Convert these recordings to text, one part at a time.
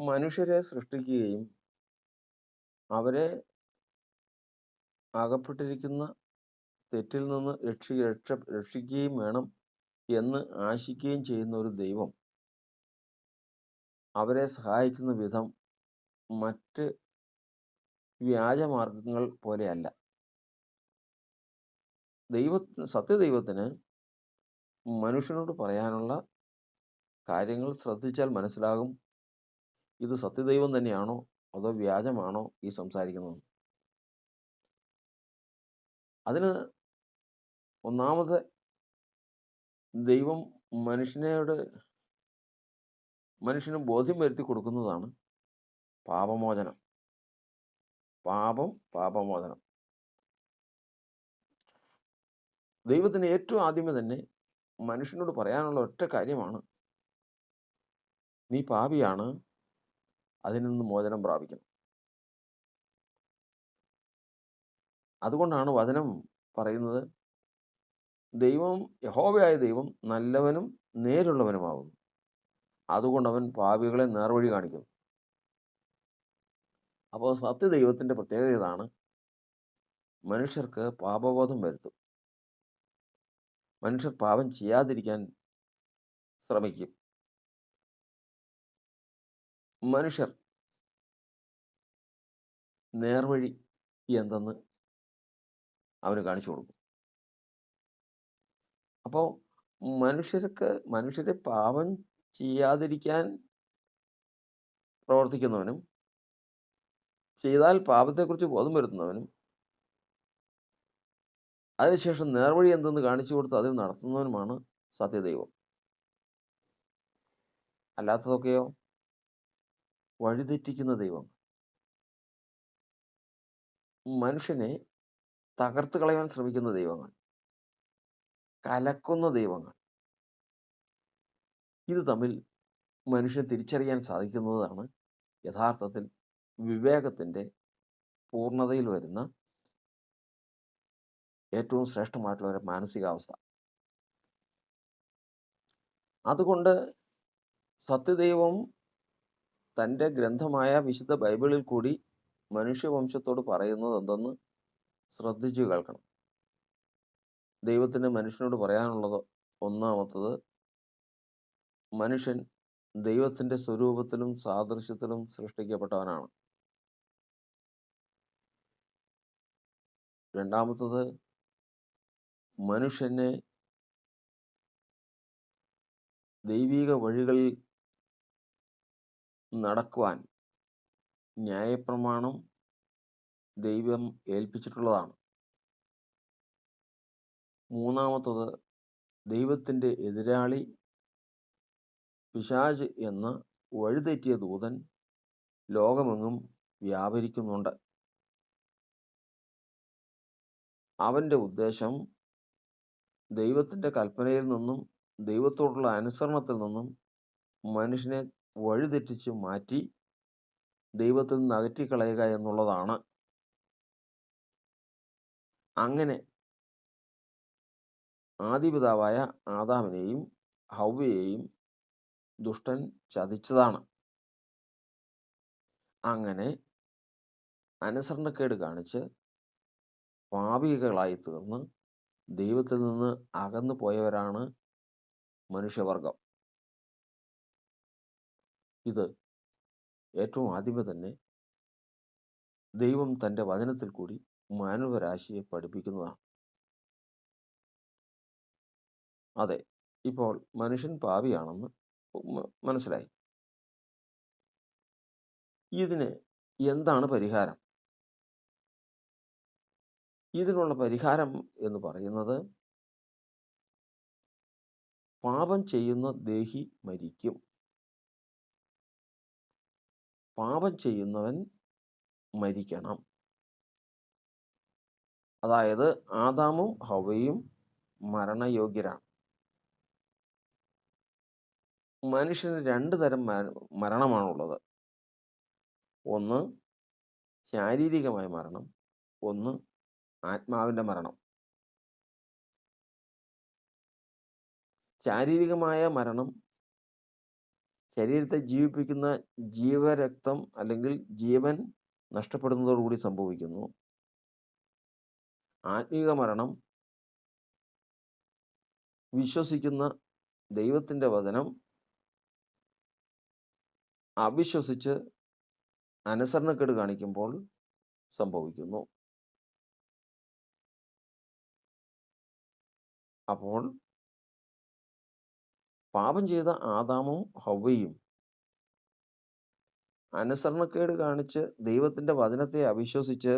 മനുഷ്യരെ സൃഷ്ടിക്കുകയും അവരെ അകപ്പെട്ടിരിക്കുന്ന തെറ്റിൽ നിന്ന് രക്ഷി രക്ഷ രക്ഷിക്കുകയും വേണം എന്ന് ആശിക്കുകയും ചെയ്യുന്ന ഒരു ദൈവം. അവരെ സഹായിക്കുന്ന വിധം മറ്റ് വ്യാജമാർഗങ്ങൾ പോലെയല്ല. ദൈവ സത്യദൈവത്തിന് മനുഷ്യനോട് പറയാനുള്ള കാര്യങ്ങൾ ശ്രദ്ധിച്ചാൽ മനസ്സിലാകും. ഇത് സത്യദൈവം തന്നെയാണോ? അതോ വ്യാജമാണോ ഈ സംസാരിക്കുന്നത്? അതിന് ഒന്നാമത് ദൈവം മനുഷ്യനോട് മനുഷ്യന് ബോധ്യം വരുത്തി കൊടുക്കുന്നതാണ് പാപമോചനം. പാപം പാപമോചനം. ദൈവത്തിന് ഏറ്റവും ആദ്യമേ തന്നെ മനുഷ്യനോട് പറയാനുള്ള ഒറ്റ കാര്യമാണ് നീ പാപിയാണ് അതിൽ നിന്ന് മോചനം പ്രാപിക്കണം. അതുകൊണ്ടാണ് വചനം പറയുന്നത് ദൈവം യഹോവയായ ദൈവം നല്ലവനും നേരുള്ളവനുമാകുന്നു അതുകൊണ്ട് അവൻ പാപികളെ നേർവഴി കാണിക്കുന്നു. അപ്പോൾ സത്യദൈവത്തിന്റെ പ്രത്യേകത ഇതാണ് മനുഷ്യർക്ക് പാപബോധം വരുത്തും. മനുഷ്യർ പാപം ചെയ്യാതിരിക്കാൻ ശ്രമിക്കും. മനുഷ്യർ നേർവഴി എന്തെന്ന് അവന് കാണിച്ചു കൊടുക്കും. അപ്പോൾ മനുഷ്യർക്ക് മനുഷ്യരെ പാപം ചെയ്യാതിരിക്കാൻ പ്രവർത്തിക്കുന്നവനും ചെയ്താൽ പാപത്തെക്കുറിച്ച് ബോധം വരുത്തുന്നവനും അതിനുശേഷം നേർവഴി എന്തെന്ന് കാണിച്ചു കൊടുത്ത് അതിൽ നടത്തുന്നവനുമാണ് സത്യദൈവം. അല്ലാത്തതൊക്കെയോ? വഴിതെറ്റിക്കുന്ന ദൈവം. മനുഷ്യനെ തകർത്ത് കളയാൻ ശ്രമിക്കുന്ന ദൈവങ്ങൾ. കലക്കുന്ന ദൈവങ്ങൾ. ഇത് തമ്മിൽ മനുഷ്യൻ തിരിച്ചറിയാൻ സാധിക്കുന്നതാണ് യഥാർത്ഥത്തിൽ വിവേകത്തിന്റെ പൂർണതയിൽ വരുന്ന ഏറ്റവും ശ്രേഷ്ഠമായിട്ടുള്ള ഒരു മാനസികാവസ്ഥ. അതുകൊണ്ട് സത്യദൈവം തന്റെ ഗ്രന്ഥമായ വിശുദ്ധ ബൈബിളിൽ കൂടി മനുഷ്യവംശത്തോട് പറയുന്നത് എന്തെന്ന് ശ്രദ്ധിച്ചു കേൾക്കണം. ദൈവത്തിന് മനുഷ്യനോട് പറയാനുള്ളത് ഒന്നാമത്തത് മനുഷ്യൻ ദൈവത്തിന്റെ സ്വരൂപത്തിലും സാദൃശ്യത്തിലും സൃഷ്ടിക്കപ്പെട്ടവനാണ്. രണ്ടാമത്തത് മനുഷ്യനെ ദൈവിക വഴികളിൽ നടക്കുവാൻ ന്യായപ്രമാണം ദൈവം ഏൽപ്പിച്ചിട്ടുള്ളതാണ്. മൂന്നാമത്തത് ദൈവത്തിന്റെ എതിരാളി പിശാജ് എന്ന വഴിതെറ്റിയ ദൂതൻ ലോകമെങ്ങും വ്യാപരിക്കുന്നുണ്ട്. അവന്റെ ഉദ്ദേശം ദൈവത്തിന്റെ കൽപ്പനയിൽ നിന്നും ദൈവത്തോടുള്ള അനുസരണത്തിൽ നിന്നും മനുഷ്യനെ വഴിതെറ്റിച്ച് മാറ്റി ദൈവത്തിൽ നിന്ന് അകറ്റിക്കളയുക എന്നുള്ളതാണ്. അങ്ങനെ ആദിപിതാവായ ആദാമിനെയും ഹൗവയെയും ദുഷ്ടൻ ചതിച്ചതാണ്. അങ്ങനെ അനുസരണക്കേട് കാണിച്ച് പാപികളായി തീർന്ന് ദൈവത്തിൽ നിന്ന് അകന്നു പോയവരാണ് മനുഷ്യവർഗം ഇത് ഏറ്റവും ആദ്യമേ തന്നെ ദൈവം തന്റെ വചനത്തിൽ കൂടി മാനവരാശിയെ പഠിപ്പിക്കുന്നതാണ്. അതെ ഇപ്പോൾ മനുഷ്യൻ പാപിയാണെന്ന് മ- മനസ്സിലായി. ഇതിന് എന്താണ് പരിഹാരം? ഇതിനുള്ള പരിഹാരം എന്ന് പറയുന്നത് പാപം ചെയ്യുന്ന ദേഹി മരിക്കും. പാപം ചെയ്യുന്നവൻ മരിക്കണം. അതായത് ആദാമും ഹവയും മരണയോഗ്യരാണ്. മനുഷ്യന് രണ്ട് തരം മര- മരണമാണുള്ളത്. ഒന്ന് ശാരീരികമായ മരണം ഒന്ന് ആത്മാവിന്റെ മരണം. ശാരീരികമായ മരണം ശരീരത്തെ ജീവിപ്പിക്കുന്ന ജീവരക്തം അല്ലെങ്കിൽ ജീവൻ നഷ്ടപ്പെടുന്നതോടുകൂടി സംഭവിക്കുന്നു. ആത്മീക മരണം. വിശ്വസിക്കുന്ന ദൈവത്തിന്റെ വചനം. അവിശ്വസിച്ച് അനുസരണക്കേട് കാണിക്കുമ്പോൾ സംഭവിക്കുന്നു. അപ്പോൾ പാപം ചെയ്ത ആദാമും ഹവ്വയും അനുസരണക്കേട് കാണിച്ച് ദൈവത്തിന്റെ വചനത്തെ അവിശ്വസിച്ച്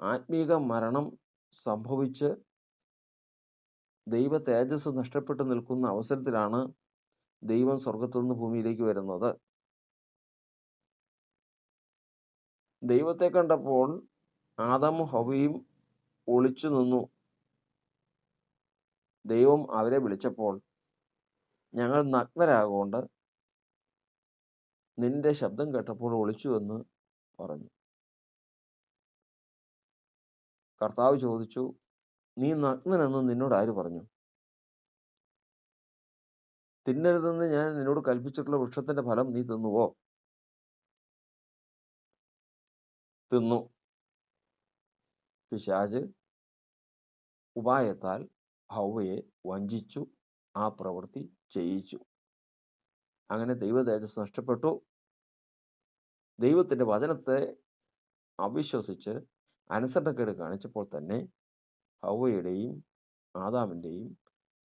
ആത്മീക മരണം സംഭവിച്ച് ദൈവ തേജസ് നഷ്ടപ്പെട്ടു നിൽക്കുന്ന അവസരത്തിലാണ് ദൈവം സ്വർഗത്തു നിന്ന് ഭൂമിയിലേക്ക് വരുന്നത്. ദൈവത്തെ കണ്ടപ്പോൾ ആദാമും ഹവയും ഒളിച്ചു നിന്നു. ദൈവം അവരെ വിളിച്ചപ്പോൾ ഞങ്ങൾ നഗ്നരാകൊണ്ട് നിന്റെ ശബ്ദം കേട്ടപ്പോൾ ഒളിച്ചു എന്ന് പറഞ്ഞു. കർത്താവ് ചോദിച്ചു നീ നഗ്നനെന്ന് നിന്നോട് ആര് പറഞ്ഞു? തിന്നരുതെന്ന് ഞാൻ നിന്നോട് കൽപ്പിച്ചിട്ടുള്ള വൃക്ഷത്തിന്റെ ഫലം നീ തിന്നുവോ? തിന്നു. പിശാജ് ഉപായത്താൽ ഹൗവയെ വഞ്ചിച്ചു ആ പ്രവൃത്തി ചെയ്യിച്ചു. അങ്ങനെ ദൈവ തേജസ് നഷ്ടപ്പെട്ടു. ദൈവത്തിന്റെ വചനത്തെ അവിശ്വസിച്ച് അനുസരണക്കേട് കാണിച്ചപ്പോൾ തന്നെ ഹൗവയുടെയും ആദാമിന്റെയും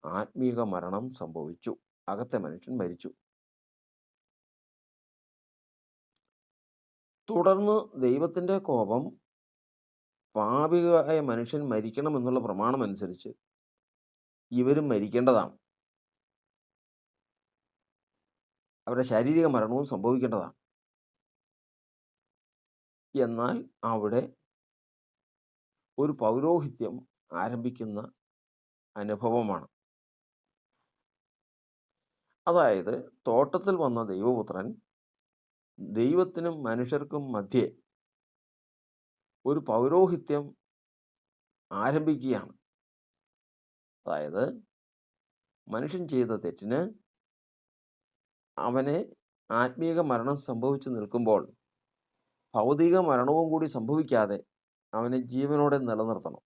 ആത്മീക മരണം സംഭവിച്ചു. അകത്തെ മനുഷ്യൻ മരിച്ചു. തുടർന്ന് ദൈവത്തിന്റെ കോപം പാപികമായ മനുഷ്യൻ മരിക്കണം എന്നുള്ള പ്രമാണം അനുസരിച്ച് ഇവരും മരിക്കേണ്ടതാണ്. അവരുടെ ശാരീരിക മരണവും സംഭവിക്കേണ്ടതാണ്. എന്നാൽ അവിടെ ഒരു പൗരോഹിത്യം ആരംഭിക്കുന്ന അനുഭവമാണ്. അതായത് തോട്ടത്തിൽ വന്ന ദൈവപുത്രൻ ദൈവത്തിനും മനുഷ്യർക്കും മധ്യേ ഒരു പൗരോഹിത്യം ആരംഭിക്കുകയാണ്. അതായത് മനുഷ്യൻ ചെയ്ത തെറ്റിന് അവനെ ആത്മീക മരണം സംഭവിച്ചു നിൽക്കുമ്പോൾ ഭൗതിക മരണവും കൂടി സംഭവിക്കാതെ അവനെ ജീവനോടെ നിലനിർത്തണം.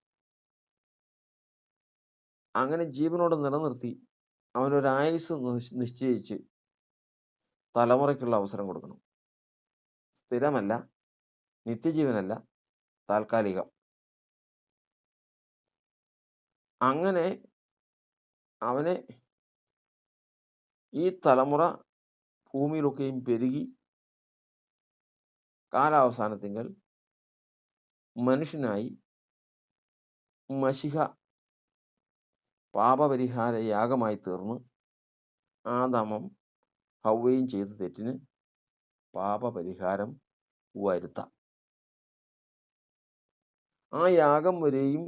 അങ്ങനെ ജീവനോടെ നിലനിർത്തി അവനൊരായുസ് നിശ്ചയിച്ച് തലമുറയ്ക്കുള്ള അവസരം കൊടുക്കണം. സ്ഥിരമല്ല നിത്യജീവനല്ല താൽക്കാലികം. അങ്ങനെ അവനെ ഈ തലമുറ ഭൂമിയിലൊക്കെയും പെരുകി കാലാവസാനത്തിങ്കൽ മനുഷ്യനായി മഷിഹ പാപപരിഹാര യാഗമായി തീർന്ന് ആദാമം ഹൗവയും ചെയ്ത തെറ്റിന് പാപപരിഹാരം വരുത്താം. ആ യാഗം വരെയും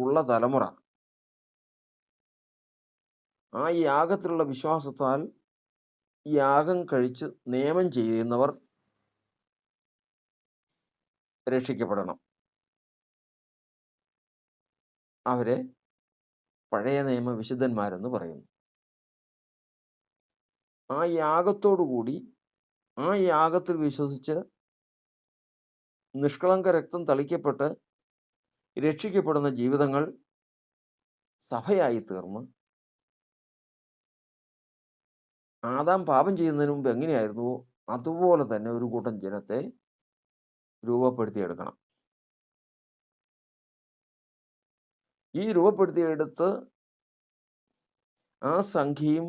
ഉള്ള തലമുറ. ആ യാഗത്തിലുള്ള വിശ്വാസത്താൽ യാഗം കഴിച്ച് നിയമം ചെയ്യുന്നവർ രക്ഷിക്കപ്പെടണം. അവരെ പഴയ നിയമ വിശുദ്ധന്മാരെന്ന് പറയുന്നു. ആ യാഗത്തോടുകൂടി ആ യാഗത്തിൽ വിശ്വസിച്ച് നിഷ്കളങ്ക രക്തം തളിക്കപ്പെട്ട് രക്ഷിക്കപ്പെടുന്ന ജീവിതങ്ങൾ സഭയായി തീർന്ന് ആദാം പാപം ചെയ്യുന്നതിന് മുമ്പ് എങ്ങനെയായിരുന്നുവോ അതുപോലെ തന്നെ ഒരു കൂട്ടം ജനത്തെ രൂപപ്പെടുത്തിയെടുക്കണം. ഈ രൂപപ്പെടുത്തിയെടുത്ത് ആ സംഖ്യയും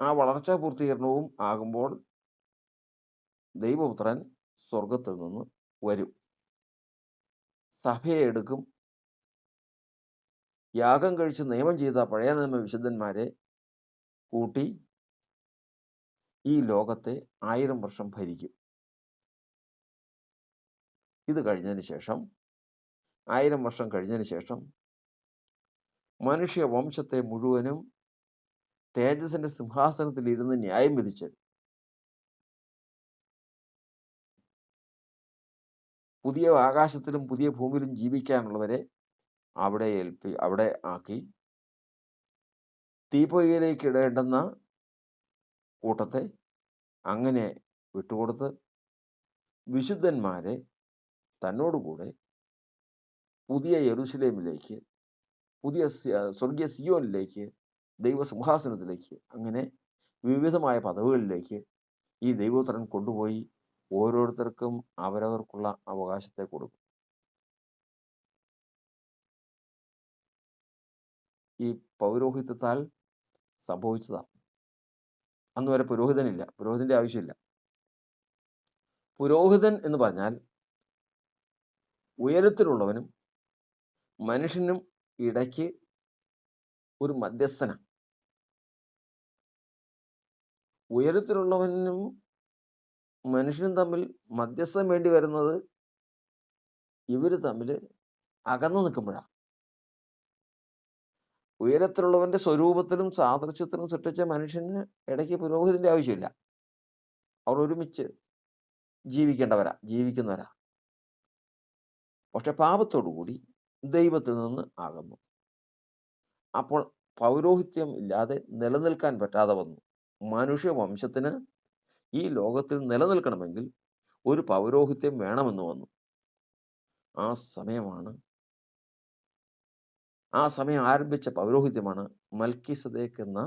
ആ വളർച്ചാ പൂർത്തീകരണവും ആകുമ്പോൾ ദൈവപുത്രൻ സ്വർഗത്തിൽ നിന്ന് വരും. സഭയെ എടുക്കും. യാഗം കഴിച്ച് നിയമം ചെയ്ത പഴയ നിയമ വിശുദ്ധന്മാരെ കൂട്ടി ഈ ലോകത്തെ ആയിരം വർഷം ഭരിക്കും. ഇത് കഴിഞ്ഞതിന് ശേഷം ആയിരം വർഷം കഴിഞ്ഞതിന് ശേഷം മനുഷ്യ വംശത്തെ മുഴുവനും തേജസിന്റെ സിംഹാസനത്തിൽ ഇരുന്ന് ന്യായം വിധിച്ച് പുതിയ ആകാശത്തിലും പുതിയ ഭൂമിയിലും ജീവിക്കാനുള്ളവരെ അവിടെ ഏൽപ്പി അവിടെ ആക്കി. തീപ്പൊയ്യയിലേക്ക് ഇടേണ്ടുന്ന കൂട്ടത്തെ അങ്ങനെ വിട്ടുകൊടുത്ത് വിശുദ്ധന്മാരെ തന്നോടുകൂടെ പുതിയ യെരൂശലേമിലേക്ക് പുതിയ സ്വർഗീയ സിയോനിലേക്ക് ദൈവസിംഹാസനത്തിലേക്ക് അങ്ങനെ വിവിധമായ പദവികളിലേക്ക് ഈ ദൈവോത്തരൻ കൊണ്ടുപോയി ഓരോരുത്തർക്കും അവരവർക്കുള്ള അവകാശത്തെ കൊടുക്കും. ഈ പൗരോഹിത്യത്താൽ സംഭവിച്ചതാണ് അന്ന് വരെ പുരോഹിതനില്ല. പുരോഹിതന്റെ ആവശ്യമില്ല. പുരോഹിതൻ എന്ന് പറഞ്ഞാൽ ഉയരത്തിലുള്ളവനും മനുഷ്യനും ഇടയ്ക്ക് ഒരു മധ്യസ്ഥന. ഉയരത്തിലുള്ളവനും മനുഷ്യനും തമ്മിൽ മധ്യസ്ഥം വേണ്ടി വരുന്നത് ഇവർ തമ്മിൽ അകന്നു നിൽക്കുമ്പോഴാണ് ഉയരത്തിലുള്ളവന്റെ സ്വരൂപത്തിലും സാദൃശ്യത്തിലും സൃഷ്ടിച്ച മനുഷ്യന് ഇടയ്ക്ക് പുരോഹിതന്റെ ആവശ്യമില്ല. അവർ ഒരുമിച്ച് ജീവിക്കേണ്ടവരാ ജീവിക്കുന്നവരാ. പക്ഷെ പാപത്തോടുകൂടി ദൈവത്തിൽ നിന്ന് ആകുന്നു അപ്പോൾ പൗരോഹിത്യം ഇല്ലാതെ നിലനിൽക്കാൻ പറ്റാതെ വന്നു. മനുഷ്യവംശത്തിന് ഈ ലോകത്തിൽ നിലനിൽക്കണമെങ്കിൽ ഒരു പൗരോഹിത്യം വേണമെന്ന് വന്നു. ആ സമയമാണ് ആ സമയം ആരംഭിച്ച പൗരോഹിത്യമാണ് മൽക്കി സദേക്ക് എന്ന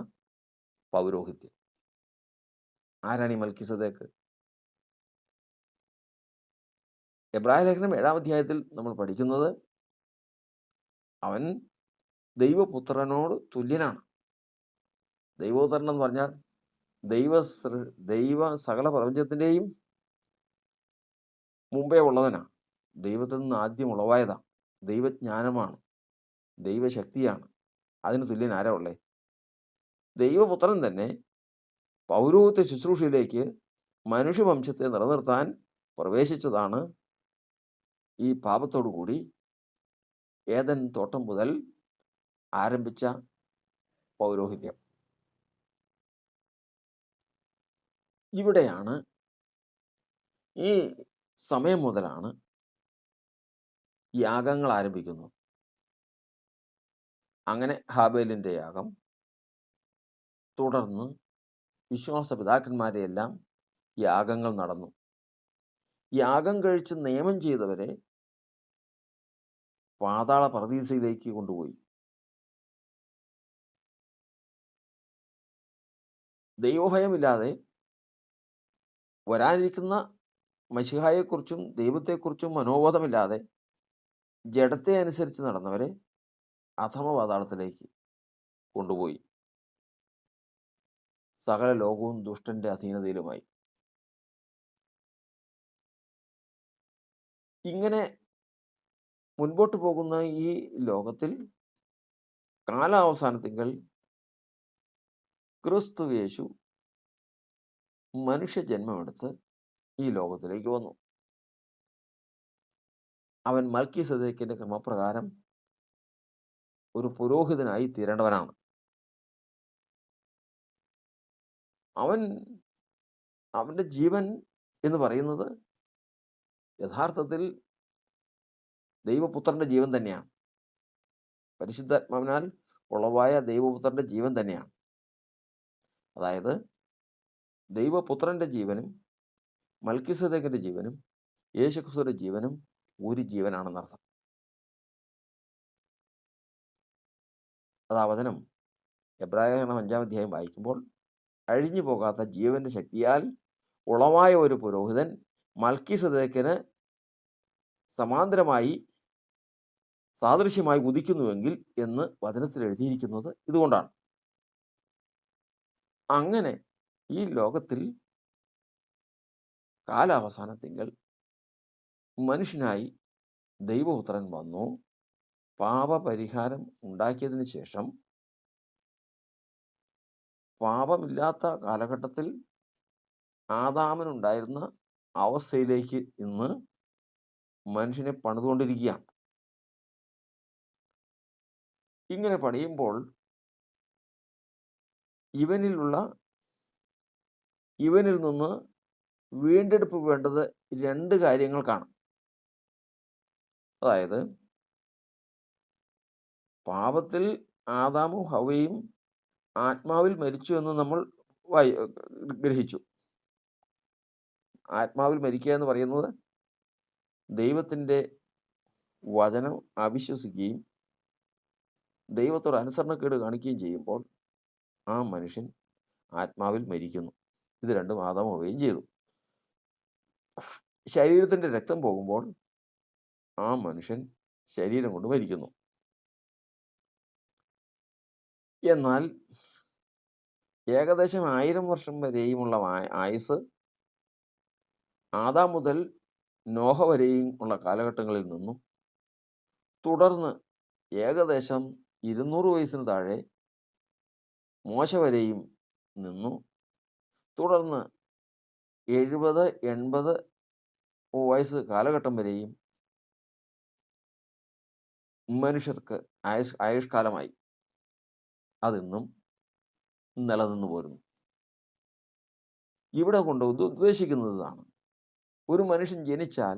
പൗരോഹിത്യം. ആരാണ് ഈ മൽക്കി സദേക്ക് എബ്രായ ലേഖനം ഏഴാം അധ്യായത്തിൽ നമ്മൾ പഠിക്കുന്നത് അവൻ ദൈവപുത്രനോട് തുല്യനാണ്. ദൈവോത്തരൻ എന്ന് പറഞ്ഞാൽ ദൈവ ദൈവ സകല പ്രപഞ്ചത്തിന്റെയും മുമ്പേ ഉള്ളവനാണ്. ദൈവത്തിൽ നിന്ന് ആദ്യം ഉളവായതാണ് ദൈവജ്ഞാനമാണ്. ദൈവശക്തിയാണ്. അതിന് തുല്യൻ ആരാ ഉള്ളേ? ദൈവപുത്രൻ തന്നെ പൗരോഹിത്യ ശുശ്രൂഷയിലേക്ക് മനുഷ്യവംശത്തെ നിലനിർത്താൻ പ്രവേശിച്ചതാണ് ഈ പാപത്തോടു കൂടി ഏതൻ തോട്ടം മുതൽ ആരംഭിച്ച പൗരോഹിത്യം. ഇവിടെയാണ് ഈ സമയം മുതലാണ് യാഗങ്ങൾ ആരംഭിക്കുന്നത്. അങ്ങനെ ഹാബേലിന്റെ യാഗം തുടർന്ന് വിശ്വാസ പിതാക്കന്മാരെയെല്ലാം യാഗങ്ങൾ നടന്നു. യാഗം കഴിച്ച് നിയമം ചെയ്തവരെ പാതാള പ്രതീസയിലേക്ക് കൊണ്ടുപോയി. ദൈവഭയമില്ലാതെ വരാനിരിക്കുന്ന മഷിഹായെക്കുറിച്ചും ദൈവത്തെക്കുറിച്ചും മനോബോധമില്ലാതെ ജഡത്തെ അനുസരിച്ച് നടന്നവരെ അധമ പാതാളത്തിലേക്ക് കൊണ്ടുപോയി. സകല ലോകവും ദുഷ്ടന്റെ അധീനതയിലുമായി. ഇങ്ങനെ മുൻപോട്ട് പോകുന്ന ഈ ലോകത്തിൽ കാലാവസാനത്തിങ്കൽ ക്രിസ്തു യേശു മനുഷ്യജന്മമെടുത്ത് ഈ ലോകത്തിലേക്ക് വന്നു. അവൻ മൽക്കി സദേക്കിന്റെ ക്രമപ്രകാരം ഒരു പുരോഹിതനായി തീരേണ്ടവനാണ്. അവൻ അവന്റെ ജീവൻ എന്ന് പറയുന്നത് യഥാർത്ഥത്തിൽ ദൈവപുത്രന്റെ ജീവൻ തന്നെയാണ്. പരിശുദ്ധാത്മാവിനാൽ ഉളവായ ദൈവപുത്രന്റെ ജീവൻ തന്നെയാണ്. അതായത് ദൈവപുത്രന്റെ ജീവനും മൽക്കിസദേഖന്റെ ജീവനും യേശുക്രിസ്തുവിന്റെ ജീവനും ഒരു ജീവനാണെന്നർത്ഥം. അത് വചനം എബ്രാഹിം അഞ്ചാം അധ്യായം വായിക്കുമ്പോൾ അഴിഞ്ഞു പോകാത്ത ജീവന്റെ ശക്തിയാൽ ഉളവായ ഒരു പുരോഹിതൻ മൽക്കി സദേക്കിന് സമാന്തരമായി സാദൃശ്യമായി ഉദിക്കുന്നുവെങ്കിൽ എന്ന് വചനത്തിൽ എഴുതിയിരിക്കുന്നത് ഇതുകൊണ്ടാണ്. അങ്ങനെ ഈ ലോകത്തിൽ കാലാവസാനത്തിങ്കൽ മനുഷ്യനായി ദൈവപുത്രൻ വന്നു. പാപപരിഹാരം ഉണ്ടാക്കിയതിന് ശേഷം പാപമില്ലാത്ത കാലഘട്ടത്തിൽ ആദാമനുണ്ടായിരുന്ന അവസ്ഥയിലേക്ക് ഇന്ന് മനുഷ്യനെ പണിതുകൊണ്ടിരിക്കുകയാണ്. ഇങ്ങനെ പണിയുമ്പോൾ ഇവനിലുള്ള ഇവനിൽ നിന്ന് വീണ്ടെടുപ്പ് വേണ്ടത് രണ്ട് കാര്യങ്ങൾക്കാണ് അതായത് പാപത്തിൽ ആദാമും ഹവയും ആത്മാവിൽ മരിച്ചു എന്ന് നമ്മൾ ഗ്രഹിച്ചു. ആത്മാവിൽ മരിക്കുക എന്ന് പറയുന്നത് ദൈവത്തിന്റെ വചനം അവിശ്വസിക്കുകയും ദൈവത്തോട് അനുസരണക്കേട് കാണിക്കുകയും ചെയ്യുമ്പോൾ ആ മനുഷ്യൻ ആത്മാവിൽ മരിക്കുന്നു. ഇത് രണ്ടും ആദാമാവുകയും ചെയ്തു. ശരീരത്തിന്റെ രക്തം പോകുമ്പോൾ ആ മനുഷ്യൻ ശരീരം കൊണ്ട് മരിക്കുന്നു. എന്നാൽ ഏകദേശം ആയിരം വർഷം വരെയുമുള്ള ആയുസ് ആദാം മുതൽ നോഹ വരെയും ഉള്ള കാലഘട്ടങ്ങളിൽ നിന്നും തുടർന്ന് ഏകദേശം ഇരുന്നൂറ് വയസ്സിന് താഴെ മോശ വരെയും നിന്നു. തുടർന്ന് എഴുപത് എൺപത് വയസ്സ് കാലഘട്ടം വരെയും മനുഷ്യർക്ക് ആയുഷ് ആയുഷ്കാലമായി. അതിന്നും നിലനിന്നു പോരുന്നു. ഇവിടെ കൊണ്ട് ഉദ്ദേശിക്കുന്നതാണ് ഒരു മനുഷ്യൻ ജനിച്ചാൽ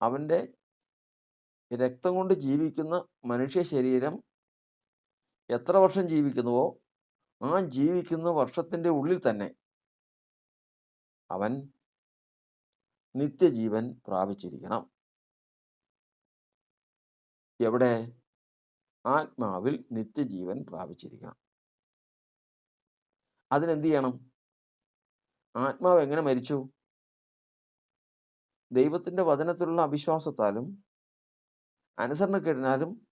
അവന്റെ രക്തം കൊണ്ട് ജീവിക്കുന്ന മനുഷ്യ ശരീരം എത്ര വർഷം ജീവിക്കുന്നുവോ ആ ജീവിക്കുന്ന വർഷത്തിന്റെ ഉള്ളിൽ തന്നെ അവൻ നിത്യജീവൻ പ്രാപിച്ചിരിക്കണം. എവിടെ ആത്മാവിൽ നിത്യജീവൻ പ്രാപിച്ചിരിക്കണം. അതിനെന്ത് ചെയ്യണം ആത്മാവ് എങ്ങനെ മരിച്ചു? ദൈവത്തിന്റെ വചനത്തിലുള്ള അവിശ്വാസത്താലും അനുസരണക്കേടിനാലും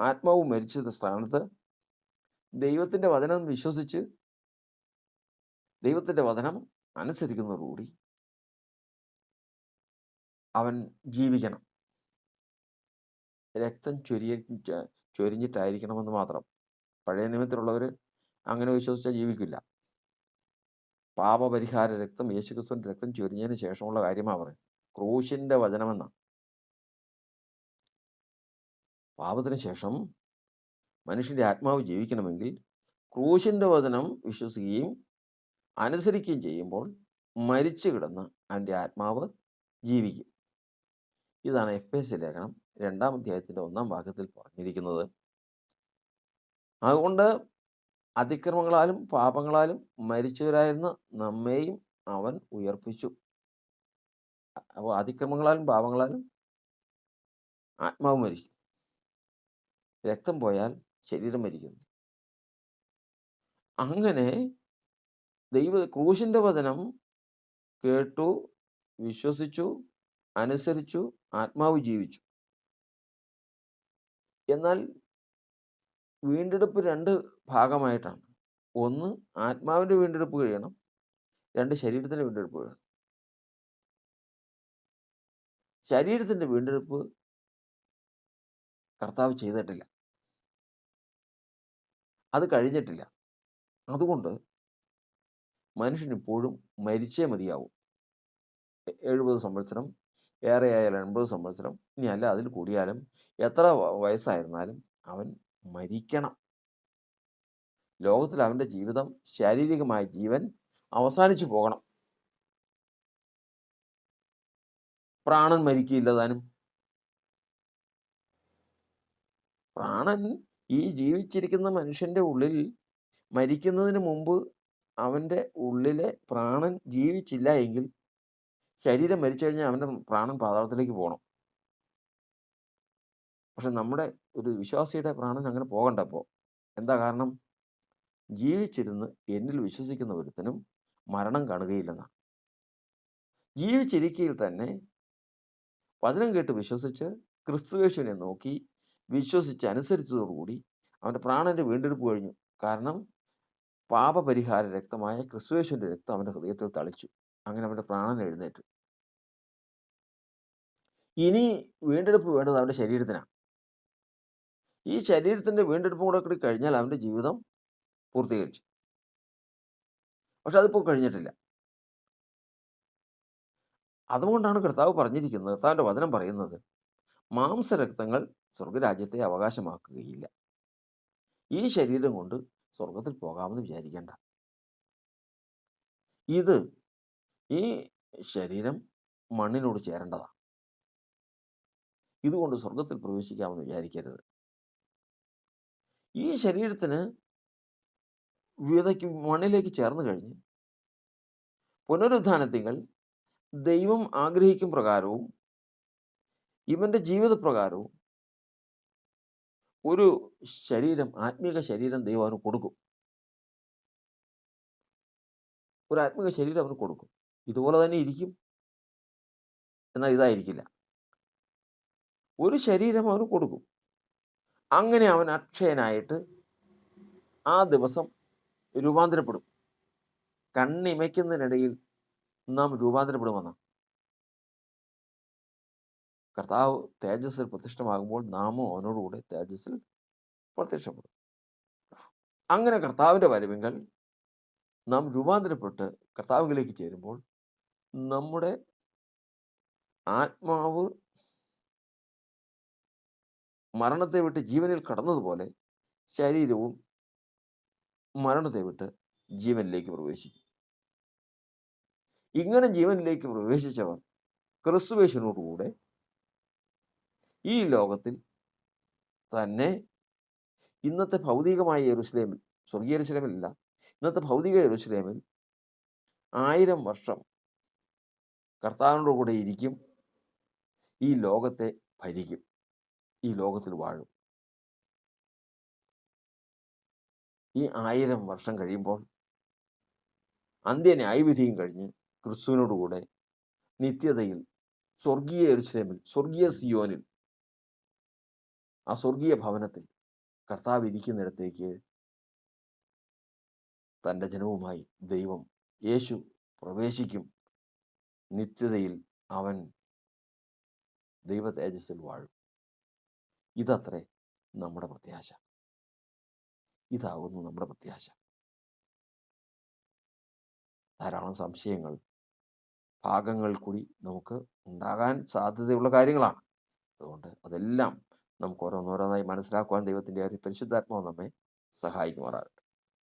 ആത്മാവ് മരിച്ച സ്ഥാനത്ത് ദൈവത്തിന്റെ വചനം വിശ്വസിച്ച് ദൈവത്തിന്റെ വചനം അനുസരിക്കുന്നതോടുകൂടി അവൻ ജീവിക്കണം. രക്തം ചൊരിയ ചൊരിഞ്ഞിട്ടായിരിക്കണമെന്ന് മാത്രം. പഴയ നിയമത്തിലുള്ളവർ അങ്ങനെ വിശ്വസിച്ചാൽ ജീവിക്കില്ല. പാപപരിഹാര രക്തം യേശുക്രിസ്തുവിന്റെ രക്തം ചൊരിഞ്ഞതിന് ശേഷമുള്ള കാര്യമാണ് പറയുന്നത്. ക്രൂശിന്റെ വചനമെന്ന. പാപത്തിന് ശേഷം മനുഷ്യന്റെ ആത്മാവ് ജീവിക്കണമെങ്കിൽ ക്രൂശിന്റെ വചനം വിശ്വസിക്കുകയും അനുസരിക്കുകയും ചെയ്യുമ്പോൾ മരിച്ചു കിടന്ന് അതിന്റെ ആത്മാവ് ജീവിക്കും. ഇതാണ് എഫ് എസ് ലേഖനം രണ്ടാം അധ്യായത്തിന്റെ ഒന്നാം ഭാഗത്തിൽ പറഞ്ഞിരിക്കുന്നത്. അതുകൊണ്ട് അതിക്രമങ്ങളാലും പാപങ്ങളാലും മരിച്ചവരായിരുന്ന നമ്മെയും അവൻ ഉയർപ്പിച്ചു. അപ്പോൾ അതിക്രമങ്ങളാലും പാപങ്ങളാലും ആത്മാവ് മരിക്കും. രക്തം പോയാൽ ശരീരം മരിക്കുന്നു അങ്ങനെ ദൈവ ക്രൂശിന്റെ വചനം കേട്ടു വിശ്വസിച്ചു അനുസരിച്ചു ആത്മാവ് ജീവിച്ചു. എന്നാൽ വീണ്ടെടുപ്പ് രണ്ട് ഭാഗമായിട്ടാണ്. ഒന്ന് ആത്മാവിന്റെ വീണ്ടെടുപ്പ് കഴിയണം. രണ്ട് ശരീരത്തിന്റെ വീണ്ടെടുപ്പ് കഴിയണം. ശരീരത്തിന്റെ വീണ്ടെടുപ്പ് കർത്താവ് ചെയ്തിട്ടില്ല. അത് കഴിഞ്ഞിട്ടില്ല. അതുകൊണ്ട് മനുഷ്യൻ ഇപ്പോഴും മരിച്ചേ മതിയാവും. എഴുപത് സംവത്സരം ഏറെ ആയാലും എൺപത് സംവത്സരം. ഇനി അല്ല അതിൽ കൂടിയാലും എത്ര വയസ്സായിരുന്നാലും അവൻ മരിക്കണം. ലോകത്തിൽ അവന്റെ ജീവിതം ശാരീരികമായ ജീവൻ അവസാനിച്ചു പോകണം. പ്രാണൻ മരിക്കില്ല താനും. പ്രാണൻ ഈ ജീവിച്ചിരിക്കുന്ന മനുഷ്യന്റെ ഉള്ളിൽ മരിക്കുന്നതിന് മുമ്പ് അവന്റെ ഉള്ളിലെ പ്രാണൻ ജീവിച്ചില്ല എങ്കിൽ ശരീരം മരിച്ചു കഴിഞ്ഞാൽ അവന്റെ പ്രാണൻ പാതാളത്തിലേക്ക് പോകണം പക്ഷെ നമ്മുടെ ഒരു വിശ്വാസിയുടെ പ്രാണൻ അങ്ങനെ പോകണ്ട അപ്പോൾ എന്താ കാരണം? ജീവിച്ചിരുന്ന് എന്നിൽ വിശ്വസിക്കുന്ന ഒരുത്തനും മരണം കാണുകയില്ലെന്നാണ് ജീവിച്ചിരിക്കയിൽ തന്നെ വചനം കേട്ട് വിശ്വസിച്ച് ക്രിസ്തുവേശുവിനെ നോക്കി വിശ്വസിച്ച് അനുസരിച്ചതോടുകൂടി അവന്റെ പ്രാണന്റെ വീണ്ടെടുപ്പ് കഴിഞ്ഞു. കാരണം പാപപരിഹാര രക്തമായ ക്രിസ്തുവേശുവിന്റെ രക്തം അവന്റെ ഹൃദയത്തിൽ തളിച്ചു. അങ്ങനെ അവന്റെ പ്രാണൻ എഴുന്നേറ്റു. ഇനി വീണ്ടെടുപ്പ് വേണ്ടത് അവന്റെ ശരീരത്തിനാണ് ഈ ശരീരത്തിന്റെ വീണ്ടെടുപ്പും കൂടെ കൂടി കഴിഞ്ഞാൽ അവന്റെ ജീവിതം പൂർത്തീകരിച്ചു. പക്ഷെ അതിപ്പോൾ കഴിഞ്ഞിട്ടില്ല. അതുകൊണ്ടാണ് കർത്താവ് പറഞ്ഞിരിക്കുന്നത് കർത്താവിന്റെ വചനം പറയുന്നത് മാംസരക്തങ്ങൾ സ്വർഗരാജ്യത്തെ അവകാശമാക്കുകയില്ല. ഈ ശരീരം കൊണ്ട് സ്വർഗത്തിൽ പോകാമെന്ന് വിചാരിക്കേണ്ട. ഇത് ഈ ശരീരം മണ്ണിനോട് ചേരേണ്ടതാണ്. ഇതുകൊണ്ട് സ്വർഗത്തിൽ പ്രവേശിക്കാമെന്ന് വിചാരിക്കരുത്. ഈ ശരീരത്തിന് വിതയ്ക്ക് മണ്ണിലേക്ക് ചേർന്ന് കഴിഞ്ഞ് പുനരുത്ഥാനത്തിങ്കൽ ദൈവം ആഗ്രഹിക്കും പ്രകാരവും ഇവന്റെ ജീവിതപ്രകാരവും ഒരു ശരീരം ആത്മീക ശരീരം ദൈവം അവന് കൊടുക്കും. ഒരു ആത്മീക ശരീരം അവന് കൊടുക്കും. ഇതുപോലെ തന്നെ ഇരിക്കും. എന്നാൽ ഇതായിരിക്കില്ല. ഒരു ശരീരം അവന് കൊടുക്കും. അങ്ങനെ അവൻ അക്ഷയനായിട്ട് ആ ദിവസം രൂപാന്തരപ്പെടും. കണ്ണിമയ്ക്കുന്നതിനിടയിൽ നാം രൂപാന്തരപ്പെടുമെന്ന കർത്താവ് തേജസ്സിൽ പ്രത്യക്ഷമാകുമ്പോൾ നാമോ അവനോടുകൂടെ തേജസ്സിൽ പ്രത്യക്ഷപ്പെടും. അങ്ങനെ കർത്താവിന്റെ വരവിങ്കൽ നാം രൂപാന്തരപ്പെട്ട് കർത്താവിലേക്ക് ചേരുമ്പോൾ നമ്മുടെ ആത്മാവ് മരണത്തെ വിട്ട് ജീവനിൽ കടന്നതുപോലെ ശരീരവും മരണത്തെ വിട്ട് ജീവനിലേക്ക് പ്രവേശിക്കും. ഇങ്ങനെ ജീവനിലേക്ക് പ്രവേശിച്ചവർ ക്രിസ്തുവേശനോടുകൂടെ ഈ ലോകത്തിൽ തന്നെ ഇന്നത്തെ ഭൗതികമായ യെരുസലേമിൽ സ്വർഗീയ യെരുസലേമിലല്ല ഇന്നത്തെ ഭൗതിക യെരുസലേമിൽ ആയിരം വർഷം കർത്താവിനോട് കൂടെ ഇരിക്കും ഈ ലോകത്തെ ഭരിക്കും. ഈ ലോകത്തിൽ വാഴും. ഈ ആയിരം വർഷം കഴിയുമ്പോൾ അന്ത്യ ന്യായവിധിയും കഴിഞ്ഞ് ക്രിസ്തുവിനോടുകൂടെ നിത്യതയിൽ സ്വർഗീയ എരുസലേമിൽ സ്വർഗീയ സിയോനിൽ ആ സ്വർഗീയ ഭവനത്തിൽ കർത്താവ് ഇരിക്കുന്നിടത്തേക്ക് തന്റെ ജനവുമായി ദൈവം യേശു പ്രവേശിക്കും. നിത്യതയിൽ അവൻ ദൈവ തേജസ്സിൽ വാഴും. ഇതത്രേ നമ്മുടെ പ്രത്യാശ. ഇതാകുന്നു നമ്മുടെ പ്രത്യാശ. ധാരാളം സംശയങ്ങൾ ഭാഗങ്ങൾ കൂടി നമുക്ക് ഉണ്ടാകാൻ സാധ്യതയുള്ള കാര്യങ്ങളാണ്. അതുകൊണ്ട് അതെല്ലാം നമുക്ക് ഓരോന്നോരോന്നായി മനസ്സിലാക്കുവാൻ ദൈവത്തിന്റെ പരിശുദ്ധാത്മാവ് നമ്മെ സഹായിക്കുമാറാകട്ടെ.